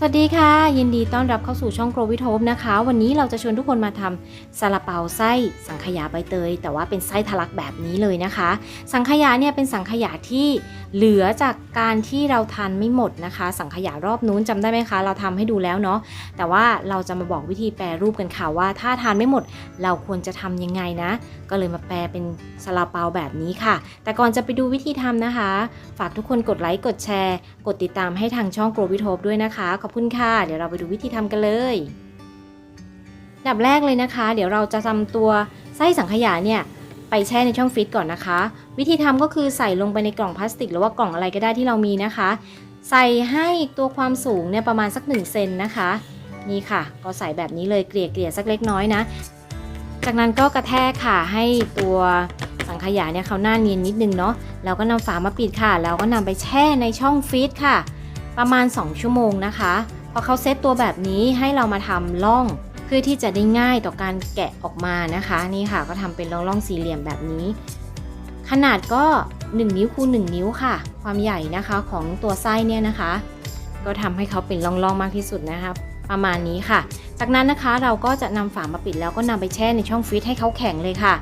สวัสดีค่ะ ยินดีต้อนรับเข้าสู่ช่องโกรวิทโฮมนะคะ วันนี้เราจะชวนทุกคนมาทำซาลาเปาไส้สังขยาใบเตย แต่ว่าเป็นไส้ทะลักแบบนี้เลยนะคะ สังขยาเนี่ยเป็นสังขยาที่เหลือจากการที่เราทานไม่หมดนะคะ สังขยารอบนู้นจำได้ไหมคะ เราทำให้ดูแล้วเนาะแต่ว่าเราจะมาบอกวิธีแปรรูปกันค่ะว่า ถ้าทานไม่หมดเราควรจะทำยังไงนะ ก็เลยมาแปลเป็นซาลาเปาแบบนี้ค่ะ แต่ก่อนจะไปดูวิธีทำนะคะ ฝากทุกคนกดไลค์กดแชร์ กดติดตามให้ทางช่อง Grow with Hope ด้วยนะคะอบคุณค่ะ เดี๋ยวเราไปดูวิธีทำกันเลยอันดับแรกเลยนะคะ เดี๋ยวเราจะทำตัวไส้สังขยาเนี่ยไปแช่ในช่องฟรีซก่อนนะคะ วิธีทำก็คือใส่ลงไปในกล่องพลาสติก หรือว่ากล่องอะไรก็ได้ที่เรามีนะคะ ใส่ให้ตัวความสูงเนี่ยประมาณสัก1เซนนะคะ นี่ค่ะ ก็ใส่แบบนี้เลยเกลี่ยเกลี่ยสักเล็กน้อยนะ จากนั้นก็กระแทกค่ะให้ตัวสังขยาเนี่ยเขาหน้าเนียนนิดนึงเนาะแล้วก็นำฝามาปิดค่ะแล้วก็นำไปแช่ในช่องฟรีซค่ะ ประมาณ 2 ชั่วโมงนะคะ พอเขาเซตตัวแบบนี้ให้เรามาทำล่องเพื่อที่จะได้ง่ายต่อการแกะออกมานะคะ นี่ค่ะก็ทำเป็นร่องๆสี่เหลี่ยมแบบนี้ ขนาดก็ 1 นิ้วคูณ1นิ้วค่ะ ความใหญ่นะคะของตัวไส้เนี่ยนะคะ ก็ทำให้เขาเป็นร่องๆมากที่สุดนะคะประมาณนี้ค่ะ จากนั้นนะคะเราก็จะนำฝามาปิดแล้วก็นำไปแช่ในช่องฟรีซให้เขาแข็งเลยค่ะ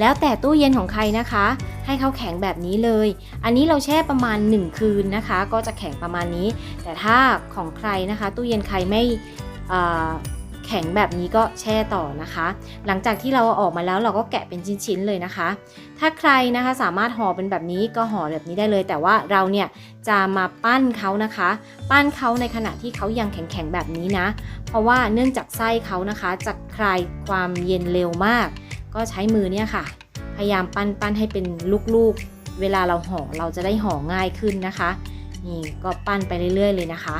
แล้วแต่ตู้เย็นของใครนะคะ ให้เขาแข็งแบบนี้เลย อันนี้เราแช่ประมาณ 1 คืนนะคะ ก็จะแข็งประมาณนี้ แต่ถ้าของใครนะคะ ตู้เย็นใครไม่แข็งแบบนี้ก็แช่ต่อนะคะ หลังจากที่เราออกมาแล้วเราก็แกะเป็นชิ้นๆเลยนะคะ ถ้าใครนะคะสามารถห่อเป็นแบบนี้ก็ห่อแบบนี้ได้เลย แต่ว่าเราเนี่ยจะมาปั้นเขานะคะ ปั้นเขาในขณะที่เขายังแข็งๆแบบนี้นะ เพราะว่าเนื่องจากไส้เขานะคะจะคลายความเย็นเร็วมาก ก็ใช้มือเนี่ยค่ะ พยายามปั้นปั้นให้เป็นลูกๆ เวลาเราห่อเราจะได้ห่อง่ายขึ้นนะคะ นี่ก็ปั้นไปเรื่อย ๆ เลยนะคะ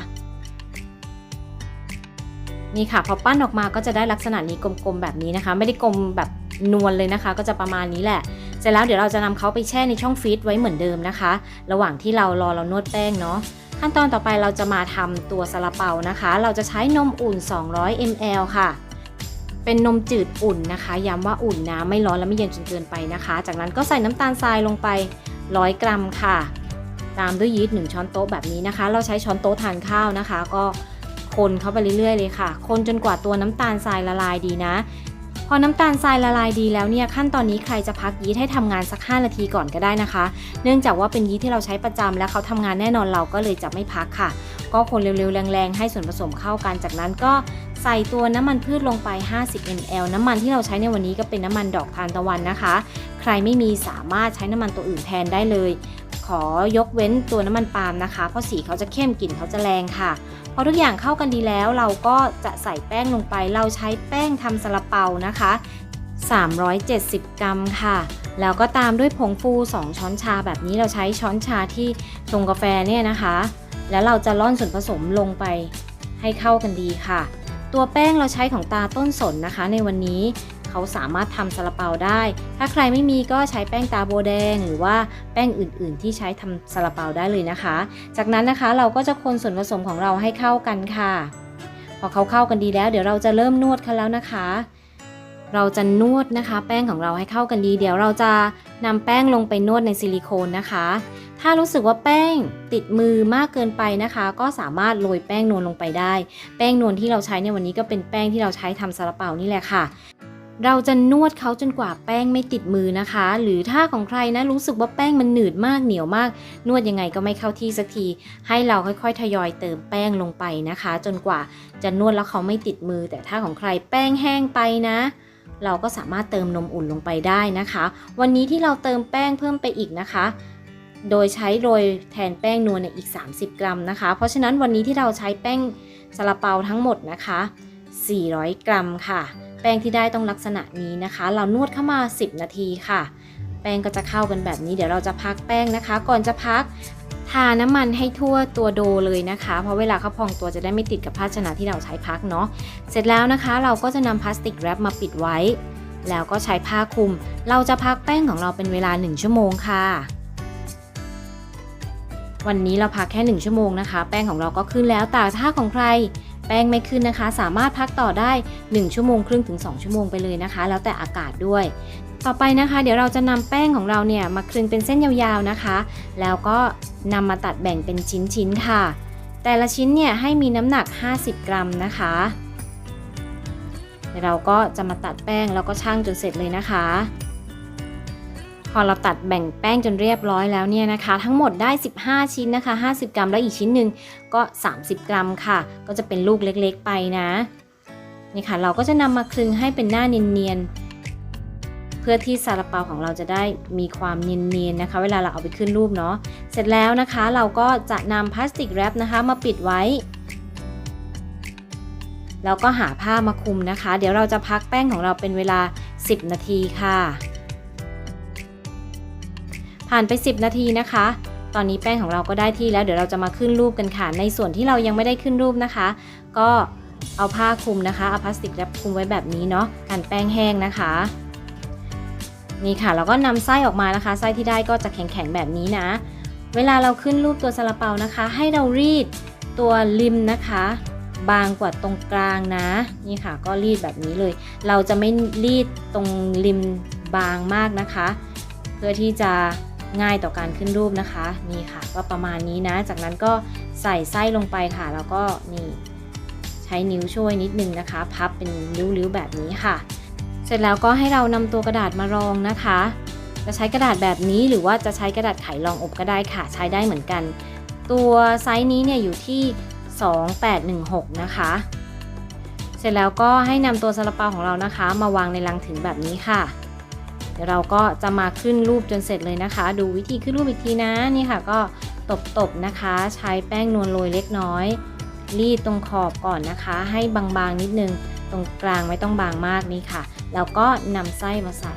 นี่ค่ะพอปั้นออกมาก็จะได้ลักษณะนี้กลมๆแบบนี้นะคะ ไม่ได้กลมแบบนวลเลยนะคะ ก็จะประมาณนี้แหละ เสร็จแล้วเดี๋ยวเราจะนำเขาไปแช่ในช่องฟรีซไว้เหมือนเดิมนะคะ ระหว่างที่เรารอเรานวดแป้งเนาะขั้นตอนต่อไปเราจะมาทำตัวซาลาเปานะคะ เราจะใช้นมอุ่น 200 ml ค่ะ เป็นนมจืดอุ่นนะคะ ย้ำว่าอุ่นนะไม่ร้อนและไม่เย็นจนเกินไปนะคะ จากนั้นก็ใส่น้ำตาลทรายลงไป 100 กรัมค่ะ ตามด้วยยีสต์1ช้อนโต๊ะแบบนี้นะคะ เราใช้ช้อนโต๊ะทานข้าวนะคะ ก็คนเข้าไปเรื่อยๆเลยค่ะ คนจนกว่าตัวน้ำตาลทรายละลายดีนะ พอน้ำตาลทรายละลายดีแล้วเนี่ยขั้นตอนนี้ใครจะพักยีสต์ให้ทำงานสัก 5 นาทีก่อนก็ได้นะคะ เนื่องจากว่าเป็นยีสต์ที่เราใช้ประจำและเขาทำงานแน่นอนเราก็เลยจะไม่พักค่ะ ก็คนเร็วๆแรงๆให้ส่วนผสมเข้ากันจากนั้นก็ ใส่ตัวน้ำมันพืชลงไป 50 ml น้ำมันที่เราใช้ในวันนี้ก็เป็นน้ำมันดอกทานตะวันนะคะ ใครไม่มีสามารถใช้น้ำมันตัวอื่นแทนได้เลย ขอยกเว้นตัวน้ำมันปาล์มนะคะ เพราะสีเขาจะเข้มกลิ่นเขาจะแรงค่ะ พอทุกอย่างเข้ากันดีแล้วเราก็จะใส่แป้งลงไป เราใช้แป้งทำซาลาเปานะคะ 370 กรัมค่ะแล้วก็ตามด้วยผงฟู 2 ช้อนชาแบบนี้เราใช้ช้อนชาที่ชงกาแฟเนี่ยนะคะ แล้วเราจะร่อนส่วนผสมลงไปให้เข้ากันดีค่ะ ตัวแป้งเราใช้ของตาต้นสนนะคะ ในวันนี้เขาสามารถทำซาลาเปาได้ ถ้าใครไม่มีก็ใช้แป้งตาโบแดง หรือว่าแป้งอื่น ๆ ที่ใช้ทำซาลาเปาได้เลยนะคะ จากนั้นนะคะเราก็จะคนส่วนผสมของเราให้เข้ากันค่ะ พอเขาเข้ากันดีแล้ว เดี๋ยวเราจะเริ่มนวดกันแล้วนะคะ เราจะนวดนะคะ แป้งของเราให้เข้ากันดี เดี๋ยวเราจะนำแป้งลงไปนวดในซิลิโคนนะคะ ถ้ารู้สึกว่าแป้งติดมือมากเกินไปนะคะ ก็สามารถโรยแป้งนวลลงไปได้ แป้งนวลที่เราใช้ในวันนี้ก็เป็นแป้งที่เราใช้ทำซาลาเปานี่แหละค่ะเราจะนวดเขาจนกว่าแป้งไม่ติดมือนะคะ หรือถ้าของใครนะรู้สึกว่าแป้งมันหนืดมากเหนียวมาก นวดยังไงก็ไม่เข้าที่สักที ให้เราค่อยๆ ทยอยเติมแป้งลงไปนะคะ จนกว่าจะนวดแล้วเขาไม่ติดมือ แต่ถ้าของใครแป้งแห้งไปนะ เราก็สามารถเติมนมอุ่นลงไปได้นะคะ วันนี้ที่เราเติมแป้งเพิ่มไปอีกนะคะ โดยใช้โรยแทนแป้งนวลเนี่ยอีก 30 กรัมนะคะ เพราะฉะนั้นวันนี้ที่เราใช้แป้งซาลาเปาทั้งหมดนะคะ 400 กรัมค่ะ แป้งที่ได้ต้องลักษณะนี้นะคะ เรานวดเข้ามา 10 นาทีค่ะ แป้งก็จะเข้ากันแบบนี้ เดี๋ยวเราจะพักแป้งนะคะ ก่อนจะพัก ทาน้ำมันให้ทั่วตัวโดเลยนะคะ เพราะเวลาเขาพองตัวจะได้ไม่ติดกับภาชนะที่เราใช้พักเนาะ เสร็จแล้วนะคะ เราก็จะนำพลาสติกแรปมาปิดไว้ แล้วก็ใช้ผ้าคลุม เราจะพักแป้งของเราเป็นเวลา 1 ชั่วโมงค่ะ วันนี้เราพักแค่ 1 ชั่วโมงนะคะ แป้งของเราก็ขึ้นแล้วแต่ถ้าของใคร แป้งไม่ขึ้นนะคะ สามารถพักต่อได้ 1 ชั่วโมงครึ่งถึง 2 ชั่วโมงไปเลยนะคะ แล้วแต่อากาศด้วย ต่อไปนะคะ เดี๋ยวเราจะนำแป้งของเราเนี่ยมาคลึงเป็นเส้นยาวๆนะคะ แล้วก็นำมาตัดแบ่งเป็นชิ้นๆค่ะ แต่ละชิ้นเนี่ยให้มีน้ำหนัก 50 กรัมนะคะเดี๋ยวเราก็จะมาตัดแป้งแล้วก็ช่างจนเสร็จเลยนะคะ พอเราตัดแบ่งแป้งจนเรียบร้อยแล้วเนี่ยนะคะ ทั้งหมดได้ 15 ชิ้นนะคะ 50 กรัมแล้วอีกชิ้นหนึ่งก็ 30 กรัมค่ะ ก็จะเป็นลูกเล็กๆไปนะนี่ค่ะเราก็จะนำมาคลึงให้เป็นหน้าเนียนๆ เพื่อที่ซาลาเปาของเราจะได้มีความเนียนๆนะคะ เวลาเราเอาไปขึ้นรูปเนาะเสร็จแล้วนะคะเราก็จะนำพลาสติกแรปนะคะมาปิดไว้แล้วก็หาผ้ามาคลุมนะคะ เดี๋ยวเราจะพักแป้งของเราเป็นเวลา 10 นาทีค่ะ ผ่านไป 10 นาทีนะคะ ตอนนี้แป้งของเราก็ได้ที่แล้วเดี๋ยวเราจะมาขึ้นรูปกันค่ะ ในส่วนที่เรายังไม่ได้ขึ้นรูปนะคะ ก็เอาผ้าคลุมนะคะเอาพลาสติกแรปคลุมไว้แบบนี้เนาะกันแป้งแห้งนะคะ นี่ค่ะเราก็นำไส้ออกมานะคะ ไส้ที่ได้ก็จะแข็งๆแบบนี้นะ เวลาเราขึ้นรูปตัวซาลาเปานะคะ ให้เรารีดตัวริมนะคะ บางกว่าตรงกลางนะ นี่ค่ะก็รีดแบบนี้เลย เราจะไม่รีดตรงริมบางมากนะคะ เพื่อที่จะง่ายต่อการขึ้นรูปนะคะ นี่ค่ะก็ประมาณนี้นะ จากนั้นก็ใส่ไส้ลงไปค่ะ แล้วก็นี่ใช้นิ้วช่วยนิดนึงนะคะ พับเป็นริ้วๆแบบนี้ค่ะ เสร็จแล้วก็ให้เรานำตัวกระดาษมารองนะคะ จะใช้กระดาษแบบนี้หรือว่าจะใช้กระดาษไขรองอบก็ได้ค่ะ ใช้ได้เหมือนกัน ตัวไซส์นี้เนี่ยอยู่ที่ 2816 นะคะ เสร็จแล้วก็ให้นำตัวซาลาเปาของเรานะคะ มาวางในลังถึงแบบนี้ค่ะ เดี๋ยวเราก็จะมาขึ้นรูปจนเสร็จเลยนะคะ ดูวิธีขึ้นรูปอีกทีนะนี่ค่ะก็ตบๆนะคะ ใช้แป้งนวลโรยเล็กน้อย รีดตรงขอบก่อนนะคะ ให้บางๆนิดนึง ตรงกลางไม่ต้องบางมากนี่ค่ะ แล้วก็นำไส้มาใส่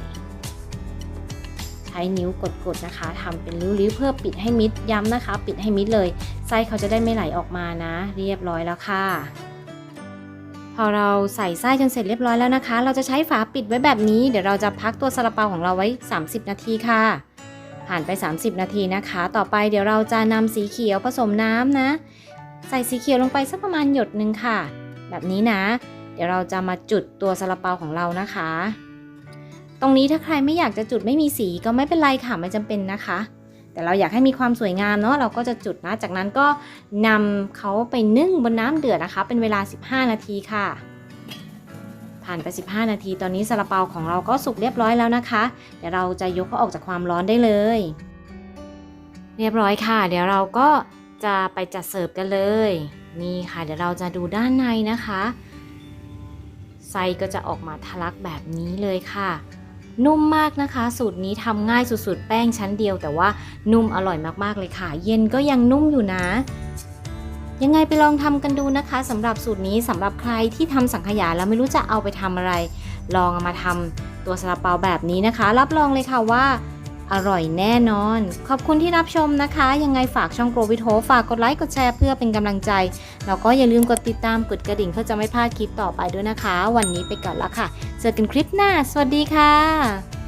ใช้นิ้วกดๆนะคะทำเป็นริ้วๆเพื่อปิดให้มิดย้ำนะคะ ปิดให้มิดเลย ไส้เขาจะได้ไม่ไหลออกมานะ เรียบร้อยแล้วค่ะ พอเราใส่ไส้จนเสร็จเรียบร้อยแล้วนะคะ เราจะใช้ฝาปิดไว้แบบนี้ เดี๋ยวเราจะพักตัวซาลาเปาของเราไว้ 30 นาทีค่ะ ผ่านไป 30 นาทีนะคะ ต่อไปเดี๋ยวเราจะนำสีเขียวผสมน้ำนะ ใส่สีเขียวลงไปสักประมาณหยดหนึ่งค่ะ แบบนี้นะ เดี๋ยวเราจะมาจุดตัวซาลาเปาของเรานะคะ ตรงนี้ถ้าใครไม่อยากจะจุดไม่มีสีก็ไม่เป็นไรค่ะไม่จำเป็นนะคะ แต่เราอยากให้มีความสวยงามเนาะเราก็จะจุดนะ จากนั้นก็นำเขาไปนึ่งบนน้ำเดือดนะคะ เป็นเวลา 15 นาทีค่ะ ผ่านไป 15 นาที ตอนนี้ซาลาเปาของเราก็สุกเรียบร้อยแล้วนะคะ เดี๋ยวเราจะยกเขาออกจากความร้อนได้เลย เรียบร้อยค่ะ เดี๋ยวเราก็จะไปจัดเสิร์ฟกันเลย นี่ค่ะ เดี๋ยวเราจะดูด้านในนะคะ ไส้ก็จะออกมาทะลักแบบนี้เลยค่ะ นุ่มมากนะคะ สูตรนี้ทำง่ายสุดๆ แป้งชั้นเดียวแต่ว่านุ่มอร่อยมากๆเลยค่ะ เย็นก็ยังนุ่มอยู่นะ ยังไงไปลองทำกันดูนะคะสำหรับสูตรนี้สำหรับใครที่ทำสังขยาแล้วไม่รู้จะเอาไปทำอะไร ลองเอามาทำตัวซาลาเปาแบบนี้นะคะ รับรองเลยค่ะว่า อร่อยแน่นอน ขอบคุณที่รับชมนะคะ ยังไงฝากช่องโกวิทโฮฝากกดไลค์กดแชร์เพื่อเป็นกำลังใจ แล้วก็อย่าลืมกดติดตามกดกระดิ่งเพื่อจะไม่พลาดคลิปต่อไปด้วยนะคะ วันนี้ไปก่อนละค่ะ เจอกันคลิปหน้า สวัสดีค่ะ